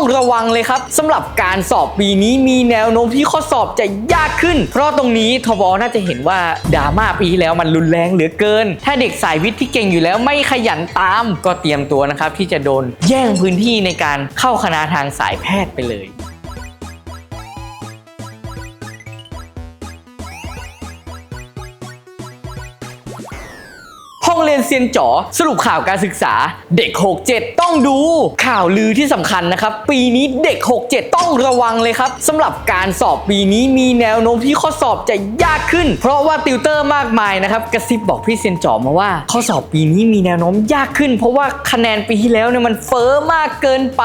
ต้องระวังเลยครับสำหรับการสอบปีนี้มีแนวโน้มที่ข้อสอบจะยากขึ้น เพราะตรงนี้ทบน่าจะเห็นว่าดราม่าปีที่แล้วมันรุนแรงเหลือเกิน ถ้าเด็กสายวิทย์ที่เก่งอยู่แล้วไม่ขยันตาม ก็เตรียมตัวนะครับที่จะโดนแย่งพื้นที่ในการเข้าคณะทางสายแพทย์ไปเลย เรียนเซียนจ๋อสรุปข่าวการศึกษาเด็ก 67 ต้องดูข่าวลือที่สำคัญนะครับ ปีนี้เด็ก 67 ต้องระวังเลยครับสำหรับการสอบปีนี้มีแนวโน้มที่ข้อสอบจะยากขึ้น เพราะว่าติวเตอร์มากมายนะครับกระซิบบอกพี่เซียนจ๋อมาว่า ข้อสอบปีนี้มีแนวโน้มยากขึ้น เพราะว่าคะแนนปีที่แล้วเนี่ยมันเฟ้อมากเกินไป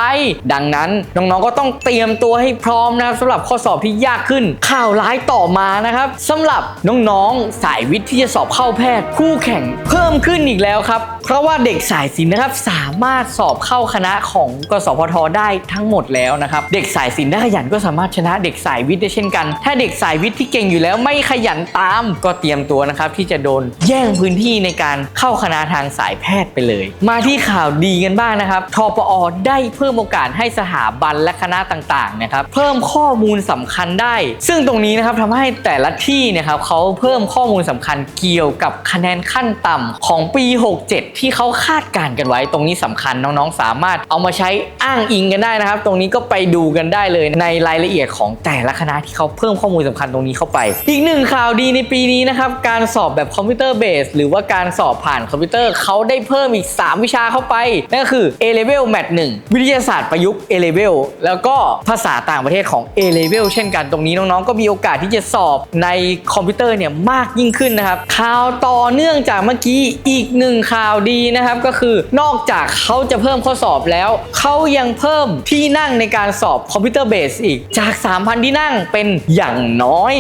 ดังนั้นน้องๆก็ต้องเตรียมตัวให้พร้อมนะครับสำหรับข้อสอบที่ยากขึ้น ข่าวร้ายต่อมานะครับสำหรับน้องๆสายวิทย์ที่จะสอบเข้าแพทย์คู่แข่งเพิ่มขึ้นอีกแล้วครับ เพราะว่าเด็กสายศิลป์นะครับสามารถสอบเข้าคณะของกสพทได้ทั้งหมดแล้วนะครับ เด็กสายศิลป์ถ้าขยันก็สามารถชนะเด็กสายวิทย์ได้เช่นกัน ถ้าเด็กสายวิทย์ที่เก่งอยู่แล้วไม่ขยันตามก็เตรียมตัวนะครับที่จะโดนแย่งพื้นที่ในการเข้าคณะทางสายแพทย์ไปเลย มาที่ข่าวดีกันบ้างนะครับทปอได้เพิ่มโอกาสให้สถาบันและคณะต่างๆนะครับเพิ่มข้อมูลสำคัญได้ ซึ่งตรงนี้นะครับทำให้แต่ละที่นะครับเขาเพิ่มข้อมูลสำคัญเกี่ยวกับคะแนนขั้นต่ำของปี 67ที่เขาคาดการณ์กันไว้ ตรงนี้สำคัญน้องๆ สามารถเอามาใช้อ้างอิงกันได้นะครับ ตรงนี้ก็ไปดูกันได้เลยในรายละเอียดของแต่ละคณะที่เขาเพิ่มข้อมูลสำคัญตรงนี้เข้าไป อีกหนึ่งข่าวดีในปีนี้นะครับการสอบแบบคอมพิวเตอร์เบสหรือว่าการสอบผ่านคอมพิวเตอร์เขาได้เพิ่มอีก 3 วิชาเข้าไปนั่นก็คือ A level Math 1วิทยาศาสตร์ประยุกต์ A level แล้วก็ภาษาต่างประเทศของ A level เช่นกันตรงนี้น้องๆ ก็มีโอกาสที่จะสอบในคอมพิวเตอร์เนี่ยมากยิ่งขึ้นนะครับข่าวต่อเนื่องจากเมื่อกี้อีกหนึ่งข่าวดีนะครับก็คือนอกจากเขาจะเพิ่มข้อสอบแล้วเขายังเพิ่มที่นั่งในการสอบคอมพิวเตอร์เบสอีกจาก 3,000 ที่นั่งเป็นอย่างน้อย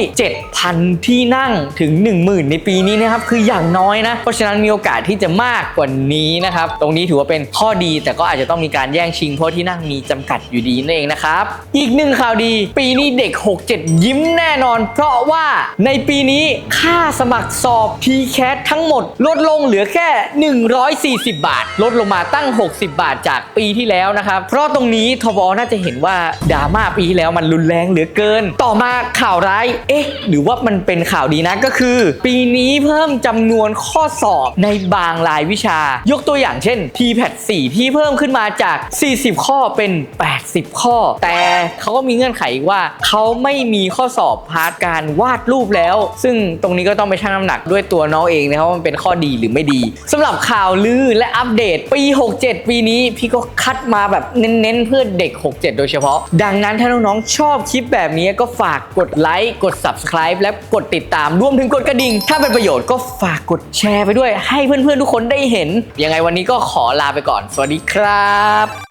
7,000 ที่นั่งถึง 10,000 ในปีนี้นะครับคืออย่างน้อยนะเพราะฉะนั้นมีโอกาสที่จะมากกว่านี้นะครับตรงนี้ถือว่าเป็นข้อดีแต่ก็อาจจะต้องมีการแย่งชิงเพราะที่นั่งมีจำกัดอยู่ดีนั่นเองนะครับอีกหนึ่งข่าวดี ปีนี้เด็ก 67 ยิ้มแน่นอน เพราะว่าในปีนี้ค่าสมัครสอบ TCAT ทั้งหมดลดลงเหลือแค่140 บาท ลดลงมาตั้ง 60 บาทจากปีที่แล้วนะครับ เพราะตรงนี้ทบน่าจะเห็นว่าดราม่าปีที่แล้วมันรุนแรงเหลือเกิน ต่อมาข่าวร้าย เอ๊ะ หรือว่ามันเป็นข่าวดีนะก็คือ ปีนี้เพิ่มจำนวนข้อสอบในบางรายวิชา ยกตัวอย่างเช่น TPAT 4 ที่เพิ่มขึ้นมาจาก 40 ข้อเป็น 80 ข้อ แต่เขาก็มีเงื่อนไขว่าเขาไม่มีข้อสอบพาร์ทการวาดรูปแล้ว ซึ่งตรงนี้ก็ต้องไปชั่งน้ำหนักด้วยตัวน้องเองนะครับว่ามันเป็นข้อดีหรือไม่ดีสำหรับข่าาวลือและอัปเดตปี 67 ปีนี้พี่ก็คัดมาแบบเน้นๆ เพื่อเด็ก 67 โดยเฉพาะ ดังนั้นถ้าน้องๆ ชอบคลิปแบบนี้ก็ฝากกดไลค์กด subscribe และกดติดตามรวมถึงกดกระดิ่ง ถ้าเป็นประโยชน์ก็ฝากกดแชร์ไปด้วยให้เพื่อนๆ ทุกคนได้เห็น ยังไงวันนี้ก็ขอลาไปก่อน สวัสดีครับ